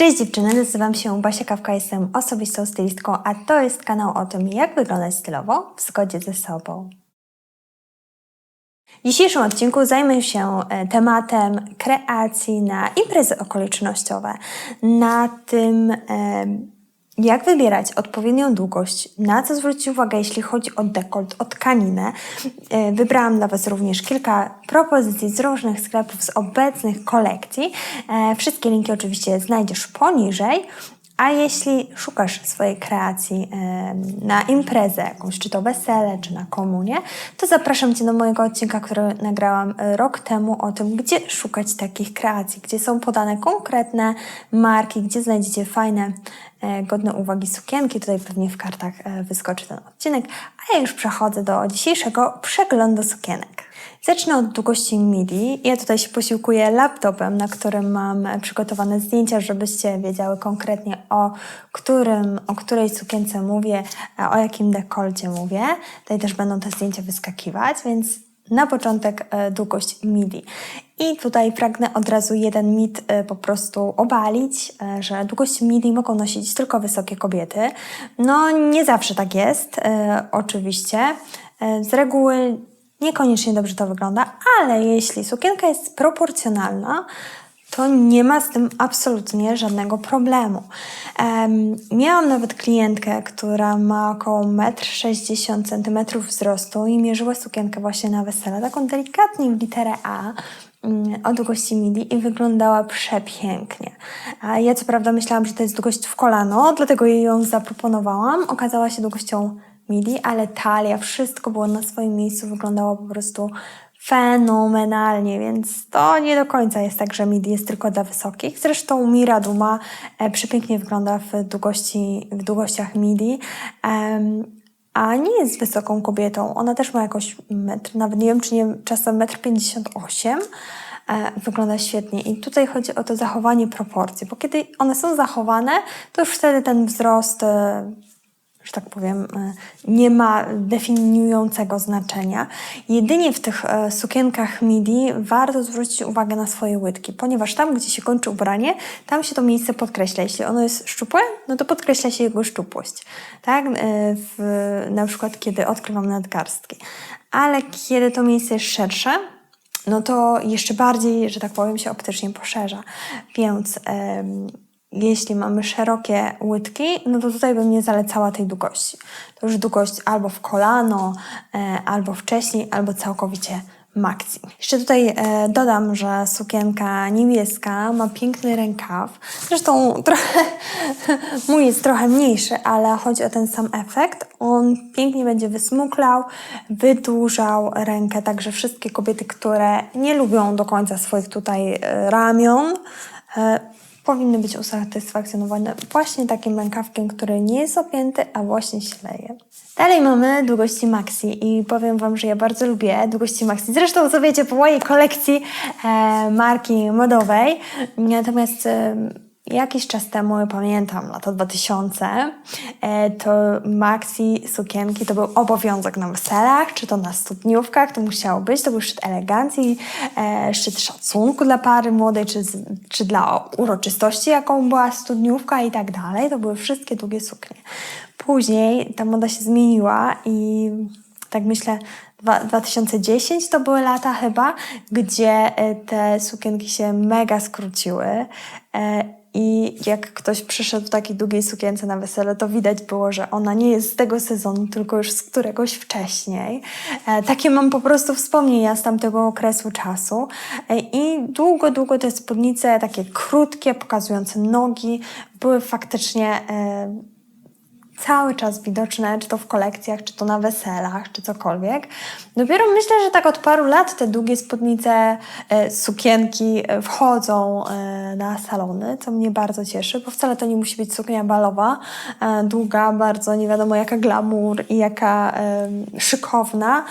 Cześć dziewczyny, nazywam się Basia Kawka, jestem osobistą stylistką, a to jest kanał o tym, jak wyglądać stylowo w zgodzie ze sobą. W dzisiejszym odcinku zajmę się e, tematem kreacji na imprezy okolicznościowe, na tym, e, jak wybierać odpowiednią długość, na co zwrócić uwagę, jeśli chodzi o dekolt, o tkaninę. E, wybrałam dla Was również kilka propozycji z różnych sklepów, z obecnych kolekcji. E, wszystkie linki oczywiście znajdziesz poniżej. A jeśli szukasz swojej kreacji e, na imprezę jakąś, czy to wesele, czy na komunie, to zapraszam Cię do mojego odcinka, który nagrałam e, rok temu o tym, gdzie szukać takich kreacji, gdzie są podane konkretne marki, gdzie znajdziecie fajne, e, godne uwagi sukienki. Tutaj pewnie w kartach wyskoczy ten odcinek, a ja już przechodzę do dzisiejszego przeglądu sukienek. Zacznę od długości MIDI. Ja tutaj się posiłkuję laptopem, na którym mam przygotowane zdjęcia, żebyście wiedziały konkretnie o, którym, o której sukience mówię, o jakim dekolcie mówię. Tutaj też będą te zdjęcia wyskakiwać, więc na początek e, długość MIDI. I tutaj pragnę od razu jeden mit e, po prostu obalić, e, że długość MIDI mogą nosić tylko wysokie kobiety. No nie zawsze tak jest, oczywiście. Z reguły Niekoniecznie dobrze to wygląda, ale jeśli sukienka jest proporcjonalna, to nie ma z tym absolutnie żadnego problemu. Um, miałam nawet klientkę, która ma około 1,60 cm wzrostu i mierzyła sukienkę właśnie na wesele, taką delikatnie w literę A um, o długości midi i wyglądała przepięknie. Ja co prawda myślałam, że to jest długość w kolano, dlatego jej ją zaproponowałam. Okazała się długością midi, ale talia, wszystko było na swoim miejscu, wyglądało po prostu fenomenalnie, więc to nie do końca jest tak, że midi jest tylko dla wysokich. Zresztą Mira Duma e, przepięknie wygląda w, długości, w długościach midi. A nie jest wysoką kobietą. Ona też ma jakoś metr, nawet nie wiem, czy nie czasem metr 58. E, wygląda świetnie. I tutaj chodzi o to zachowanie proporcji, bo kiedy one są zachowane, to już wtedy ten wzrost e, że tak powiem, e, nie ma definiującego znaczenia. Jedynie w tych e, sukienkach midi warto zwrócić uwagę na swoje łydki, ponieważ tam, gdzie się kończy ubranie, tam się to miejsce podkreśla. Jeśli ono jest szczupłe, no to podkreśla się jego szczupłość. Tak? E, w, na przykład, kiedy odkrywam nadgarstki. Ale kiedy to miejsce jest szersze, no to jeszcze bardziej, że tak powiem, się optycznie poszerza. Więc jeśli mamy szerokie łydki, no to tutaj bym nie zalecała tej długości. To już długość albo w kolano, e, albo wcześniej, albo całkowicie maxi. Jeszcze tutaj e, dodam, że sukienka niebieska ma piękny rękaw. Zresztą trochę, mój jest trochę mniejszy, ale chodzi o ten sam efekt. On pięknie będzie wysmuklał, wydłużał rękę, także wszystkie kobiety, które nie lubią do końca swoich tutaj e, ramion, powinny być usatysfakcjonowane właśnie takim rękawkiem, który nie jest opięty, a właśnie się leje. Dalej mamy długości maxi i powiem Wam, że ja bardzo lubię długości maxi. Zresztą, co wiecie, po mojej kolekcji e, marki modowej. Natomiast e, Jakiś czas temu, pamiętam, lata 2000, e, to maxi sukienki to był obowiązek na weselach, czy to na studniówkach, to musiało być, to był szczyt elegancji, e, szczyt szacunku dla pary młodej, czy, czy dla uroczystości, jaką była studniówka i tak dalej. To były wszystkie długie suknie. Później ta moda się zmieniła i tak myślę, 2010 to były lata chyba, gdzie e, te sukienki się mega skróciły. I jak ktoś przyszedł w takiej długiej sukience na wesele, to widać było, że ona nie jest z tego sezonu, tylko już z któregoś wcześniej. E, takie mam po prostu wspomnienia z tamtego okresu czasu. E, I długo, długo te spódnice, takie krótkie, pokazujące nogi, były faktycznie e, cały czas widoczne, czy to w kolekcjach, czy to na weselach, czy cokolwiek. Dopiero myślę, że tak od paru lat te długie spódnice, e, sukienki e, wchodzą e, na salony, co mnie bardzo cieszy, bo wcale to nie musi być suknia balowa, długa, bardzo nie wiadomo jaka glamour i jaka szykowna,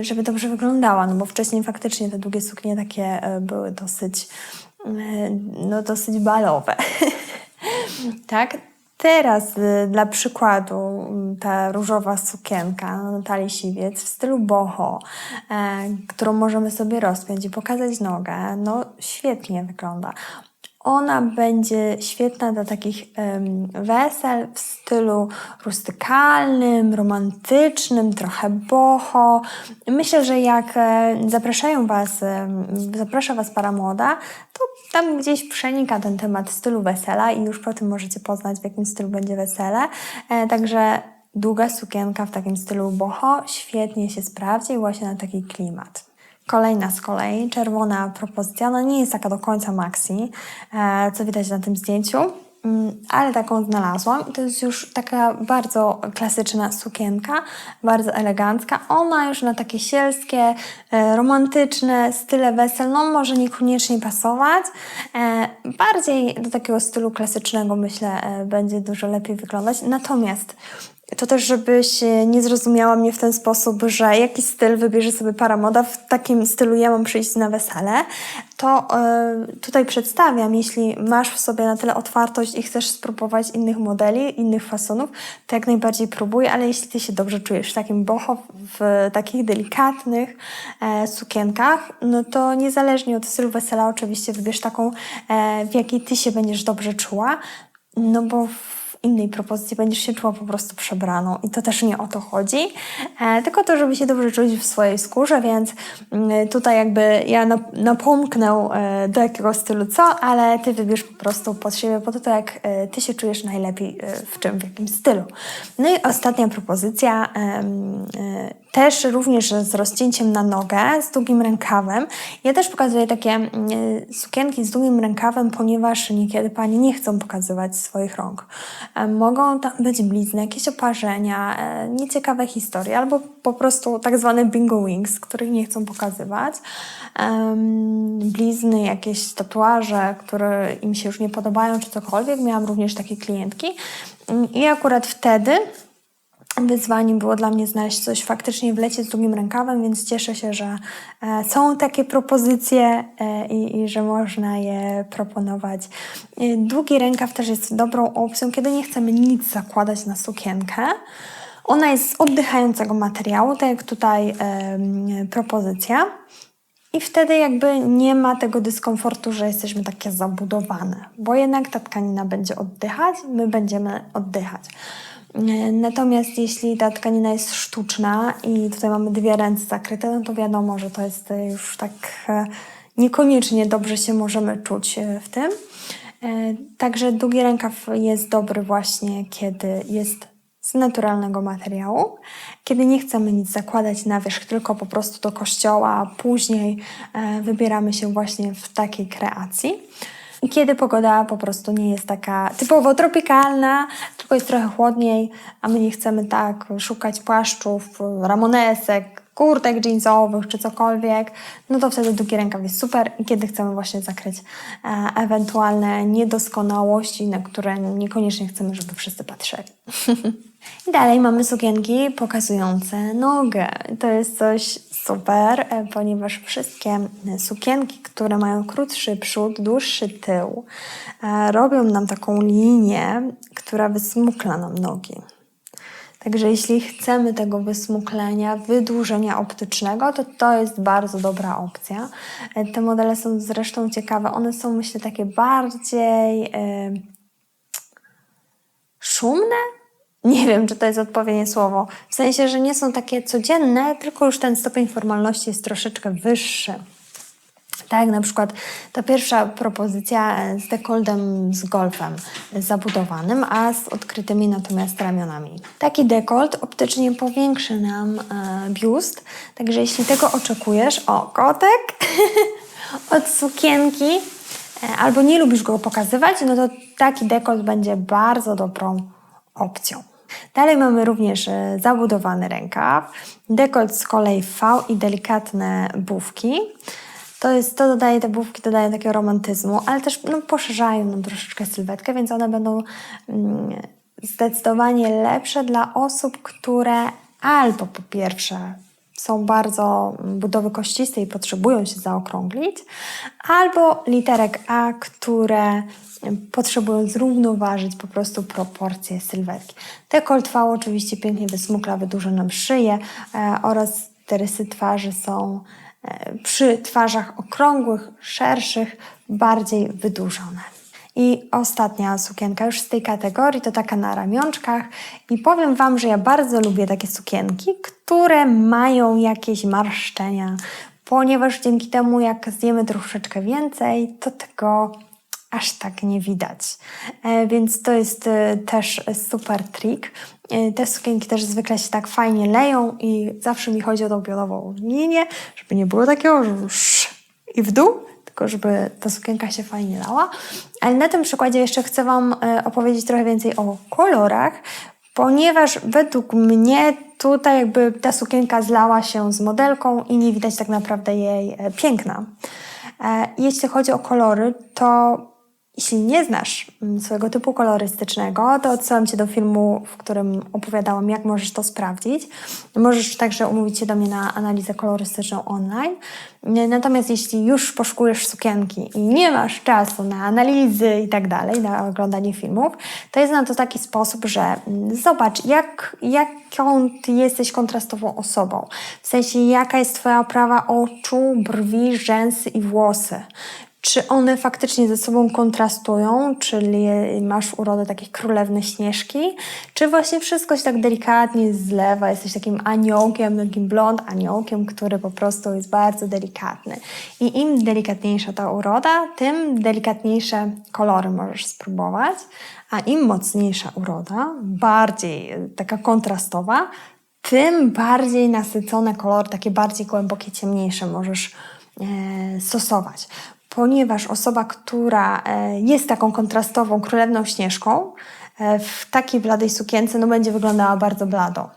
żeby dobrze wyglądała, no bo wcześniej faktycznie te długie suknie takie były dosyć, no dosyć balowe. tak? Teraz y, dla przykładu mm, ta różowa sukienka Natalii Siwiec w stylu boho, e, którą możemy sobie rozpiąć i pokazać nogę, no świetnie wygląda. Ona będzie świetna do takich wesel w stylu rustykalnym, romantycznym, trochę boho. Myślę, że jak e, zapraszają Was, zaprasza Was para młoda, to tam gdzieś przenika ten temat stylu wesela i już po tym możecie poznać, w jakim stylu będzie wesele. E, także długa sukienka w takim stylu boho świetnie się sprawdzi właśnie na taki klimat. Kolejna z kolei, czerwona propozycja, ona nie jest taka do końca maxi, e, co widać na tym zdjęciu, mm, ale taką znalazłam to jest już taka bardzo klasyczna sukienka, bardzo elegancka. Ona już na takie sielskie, e, romantyczne style wesel, no może niekoniecznie pasować. E, Bardziej do takiego stylu klasycznego myślę będzie dużo lepiej wyglądać. Natomiast to też, żebyś e, nie zrozumiała mnie w ten sposób, że jaki styl wybierze sobie para moda, w takim stylu ja mam przyjść na wesele, to yy, tutaj przedstawiam, jeśli masz w sobie na tyle otwartość i chcesz spróbować innych modeli, innych fasonów, to jak najbardziej próbuj, ale jeśli ty się dobrze czujesz w takim boho, w takich delikatnych e, sukienkach, no to niezależnie od stylu wesela oczywiście wybierz taką, e, w jakiej ty się będziesz dobrze czuła, no bo w innej propozycji będziesz się czuła po prostu przebraną i to też nie o to chodzi, e, tylko to, żeby się dobrze czuć w swojej skórze, więc mm, tutaj jakby ja nap napomknę e, do jakiego stylu co, ale ty wybierz po prostu pod siebie, po to, jak e, ty się czujesz najlepiej w czym, w jakim stylu. No i ostatnia propozycja, też również z rozcięciem na nogę, z długim rękawem. Ja też pokazuję takie mm, sukienki z długim rękawem, ponieważ niekiedy panie nie chcą pokazywać swoich rąk. E, mogą tam być blizny, jakieś oparzenia, e, nieciekawe historie, albo po prostu tak zwane bingo wings, których nie chcą pokazywać. Blizny, jakieś tatuaże, które im się już nie podobają, czy cokolwiek. Miałam również takie klientki. I akurat wtedy wyzwaniem było dla mnie znaleźć coś faktycznie w lecie z długim rękawem, więc cieszę się, że e, są takie propozycje e, i, i, że można je proponować. E, długi rękaw też jest dobrą opcją, kiedy nie chcemy nic zakładać na sukienkę. Ona jest z oddychającego materiału, tak jak tutaj propozycja. I wtedy jakby nie ma tego dyskomfortu, że jesteśmy takie zabudowane, bo jednak ta tkanina będzie oddychać, my będziemy oddychać. Natomiast jeśli ta tkanina jest sztuczna i tutaj mamy dwie ręce zakryte, no to wiadomo, że to jest już tak e, niekoniecznie dobrze się możemy czuć e, w tym. E, także długi rękaw jest dobry właśnie, kiedy jest z naturalnego materiału, kiedy nie chcemy nic zakładać na wierzch, tylko po prostu do kościoła, a później wybieramy się właśnie w takiej kreacji. I kiedy pogoda po prostu nie jest taka typowo tropikalna, tylko jest trochę chłodniej, a my nie chcemy tak szukać płaszczów, ramonesek, kurtek jeansowych czy cokolwiek, no to wtedy długi rękaw jest super i kiedy chcemy właśnie zakryć e, ewentualne niedoskonałości, na które niekoniecznie chcemy, żeby wszyscy patrzyli. Dalej mamy sukienki pokazujące nogę. To jest coś super, e, ponieważ wszystkie sukienki, które mają krótszy przód, dłuższy tył, e, robią nam taką linię, która wysmukla nam nogi. Także jeśli chcemy tego wysmuklenia, wydłużenia optycznego, to to jest bardzo dobra opcja. E, te modele są zresztą ciekawe. One są, myślę, takie bardziej yy, szumne, nie wiem, czy to jest odpowiednie słowo. W sensie, że nie są takie codzienne, tylko już ten stopień formalności jest troszeczkę wyższy. Tak, na przykład ta pierwsza propozycja z dekoltem z golfem zabudowanym, a z odkrytymi natomiast ramionami. Taki dekolt optycznie powiększy nam e, biust, także jeśli tego oczekujesz, o kotek od sukienki, e, albo nie lubisz go pokazywać, no to taki dekolt będzie bardzo dobrą opcją. Dalej mamy również e, zabudowany rękaw, dekolt z kolei V i delikatne bufki. To, jest, to dodaje te bufki, dodaje takiego romantyzmu, ale też no, poszerzają nam troszeczkę sylwetkę, więc one będą mm, zdecydowanie lepsze dla osób, które albo po pierwsze są bardzo budowy kościste i potrzebują się zaokrąglić, albo literek A, które potrzebują zrównoważyć po prostu proporcje sylwetki. Dekolt V oczywiście pięknie wysmukla, wydłuża nam szyję e, oraz te rysy twarzy są e, przy twarzach okrągłych, szerszych, bardziej wydłużone. I ostatnia sukienka już z tej kategorii to taka na ramionczkach. I powiem Wam, że ja bardzo lubię takie sukienki, które mają jakieś marszczenia, ponieważ dzięki temu, jak zjemy troszeczkę więcej, to tego aż tak nie widać. E, więc to jest e, też super trik. E, te sukienki też zwykle się tak fajnie leją i zawsze mi chodzi o tą pionową linię, żeby nie było takiego i w dół, żeby ta sukienka się fajnie lała. Ale na tym przykładzie jeszcze chcę Wam e, opowiedzieć trochę więcej o kolorach, ponieważ według mnie tutaj jakby ta sukienka zlała się z modelką i nie widać tak naprawdę jej e, piękna. E, jeśli chodzi o kolory, to jeśli nie znasz swojego typu kolorystycznego, to odsyłam Cię do filmu, w którym opowiadałam, jak możesz to sprawdzić. Możesz także umówić się do mnie na analizę kolorystyczną online. Natomiast jeśli już poszukujesz sukienki i nie masz czasu na analizy i tak dalej, na oglądanie filmów, to jest na to taki sposób, że zobacz, jak, jaką Ty jesteś kontrastową osobą. W sensie, jaka jest Twoja oprawa oczu, brwi, rzęsy i włosy czy one faktycznie ze sobą kontrastują, czyli masz urodę takiej królewny Śnieżki, czy właśnie wszystko się tak delikatnie zlewa, jesteś takim aniołkiem, takim blond aniołkiem, który po prostu jest bardzo delikatny. I im delikatniejsza ta uroda, tym delikatniejsze kolory możesz spróbować, a im mocniejsza uroda, bardziej taka kontrastowa, tym bardziej nasycone kolory, takie bardziej głębokie, ciemniejsze możesz e, stosować ponieważ osoba, która e, jest taką kontrastową królewną śnieżką, e, w takiej bladej sukience no, będzie wyglądała bardzo blado.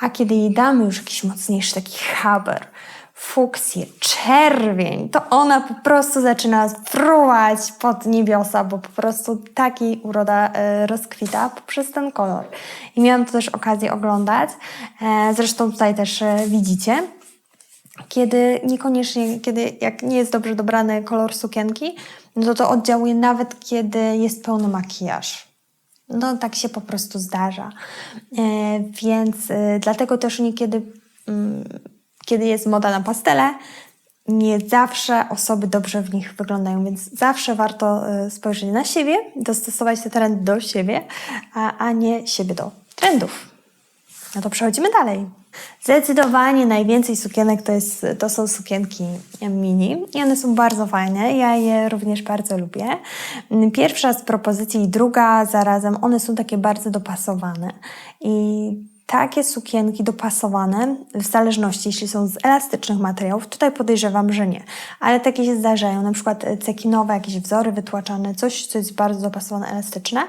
A kiedy jej damy już jakiś mocniejszy taki haber, fuksję, czerwień, to ona po prostu zaczyna fruwać pod niebiosa, bo po prostu takiej uroda e, rozkwita poprzez ten kolor. I miałam to też okazję oglądać. Zresztą tutaj też widzicie kiedy niekoniecznie, kiedy jak nie jest dobrze dobrany kolor sukienki, no to to oddziałuje nawet kiedy jest pełny makijaż. No tak się po prostu zdarza. E, więc e, dlatego też niekiedy, mm, kiedy jest moda na pastele, nie zawsze osoby dobrze w nich wyglądają, więc zawsze warto e, spojrzeć na siebie, dostosować te trendy do siebie, a, a nie siebie do trendów. No to przechodzimy dalej. Zdecydowanie najwięcej sukienek to, jest, to są sukienki mini i one są bardzo fajne. Ja je również bardzo lubię. Pierwsza z propozycji i druga zarazem, one są takie bardzo dopasowane i takie sukienki dopasowane, w zależności jeśli są z elastycznych materiałów, tutaj podejrzewam, że nie, ale takie się zdarzają, na przykład cekinowe, jakieś wzory wytłaczane, coś, co jest bardzo dopasowane, elastyczne,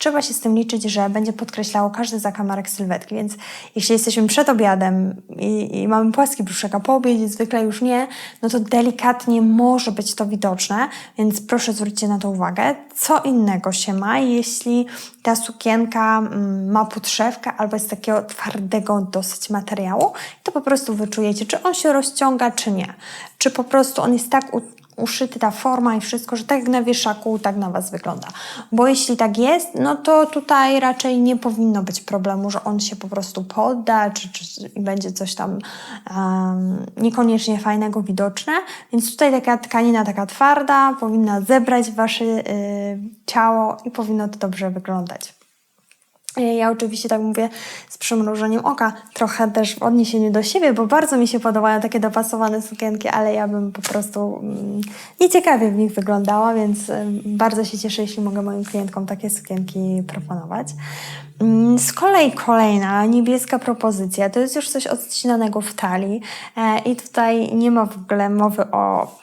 trzeba się z tym liczyć, że będzie podkreślało każdy zakamarek sylwetki, więc jeśli jesteśmy przed obiadem i, i mamy płaski brzuszek, a po obiedzie zwykle już nie, no to delikatnie może być to widoczne, więc proszę zwróćcie na to uwagę. Co innego się ma, jeśli ta sukienka mm, ma podszewkę albo jest takiego twardego dosyć materiału, to po prostu wyczujecie, czy on się rozciąga, czy nie. Czy po prostu on jest tak uszyty, ta forma i wszystko, że tak jak na wieszaku, tak na Was wygląda. Bo jeśli tak jest, no to tutaj raczej nie powinno być problemu, że on się po prostu podda, czy, czy będzie coś tam um, niekoniecznie fajnego widoczne. Więc tutaj taka tkanina taka twarda powinna zebrać Wasze y, ciało i powinno to dobrze wyglądać. Ja oczywiście tak mówię z przymrużeniem oka, trochę też w odniesieniu do siebie, bo bardzo mi się podobają takie dopasowane sukienki, ale ja bym po prostu mm, nieciekawie w nich wyglądała, więc bardzo się cieszę, jeśli mogę moim klientkom takie sukienki proponować. Mm, z kolei kolejna niebieska propozycja to jest już coś odcinanego w talii e, i tutaj nie ma w ogóle mowy o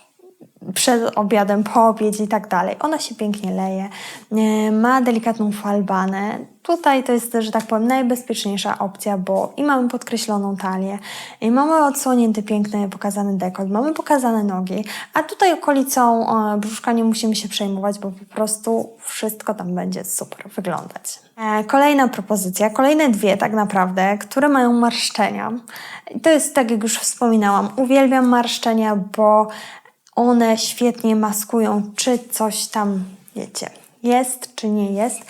przed obiadem, po obiedzie i tak dalej. Ona się pięknie leje, e, ma delikatną falbanę. Tutaj to jest, że tak powiem, najbezpieczniejsza opcja, bo i mamy podkreśloną talię, i mamy odsłonięty piękny, pokazany dekolt, mamy pokazane nogi, a tutaj okolicą e, brzuszka nie musimy się przejmować, bo po prostu wszystko tam będzie super wyglądać. E, kolejna propozycja, kolejne dwie tak naprawdę, które mają marszczenia. To jest, tak jak już wspominałam, uwielbiam marszczenia, bo one świetnie maskują, czy coś tam, wiecie, jest, czy nie jest,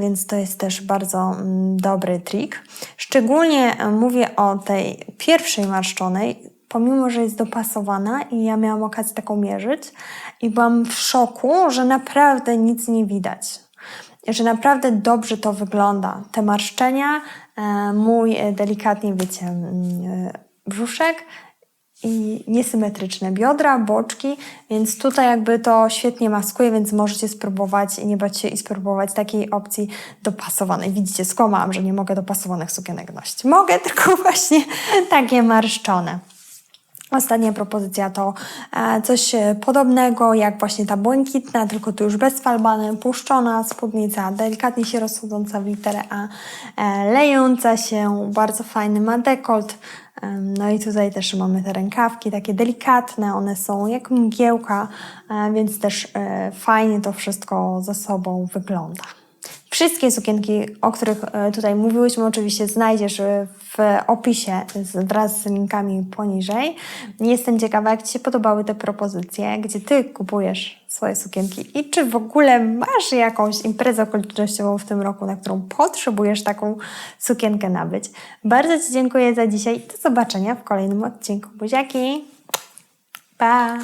więc to jest też bardzo mm, dobry trik. Szczególnie e, mówię o tej pierwszej marszczonej, pomimo, że jest dopasowana i ja miałam okazję taką mierzyć i byłam w szoku, że naprawdę nic nie widać. Że naprawdę dobrze to wygląda. Te marszczenia, e, mój e, delikatnie, wiecie, mm, brzuszek i niesymetryczne biodra, boczki, więc tutaj jakby to świetnie maskuje, więc możecie spróbować i nie bać się i spróbować takiej opcji dopasowanej. Widzicie, skłamałam, że nie mogę dopasowanych sukienek nosić. Mogę, tylko właśnie takie marszczone. Ostatnia propozycja to e, coś e, podobnego jak właśnie ta błękitna, tylko tu już bez falbany, puszczona spódnica, delikatnie się rozchodząca w literę A, e, lejąca się, bardzo fajny ma dekolt. No i tutaj też mamy te rękawki, takie delikatne, one są jak mgiełka, więc też fajnie to wszystko ze sobą wygląda. Wszystkie sukienki, o których e, tutaj mówiłyśmy, oczywiście znajdziesz w opisie wraz z linkami poniżej. Jestem ciekawa, jak Ci się podobały te propozycje, gdzie Ty kupujesz swoje sukienki i czy w ogóle masz jakąś imprezę okolicznościową w tym roku, na którą potrzebujesz taką sukienkę nabyć. Bardzo Ci dziękuję za dzisiaj. Do zobaczenia w kolejnym odcinku. Buziaki! Pa!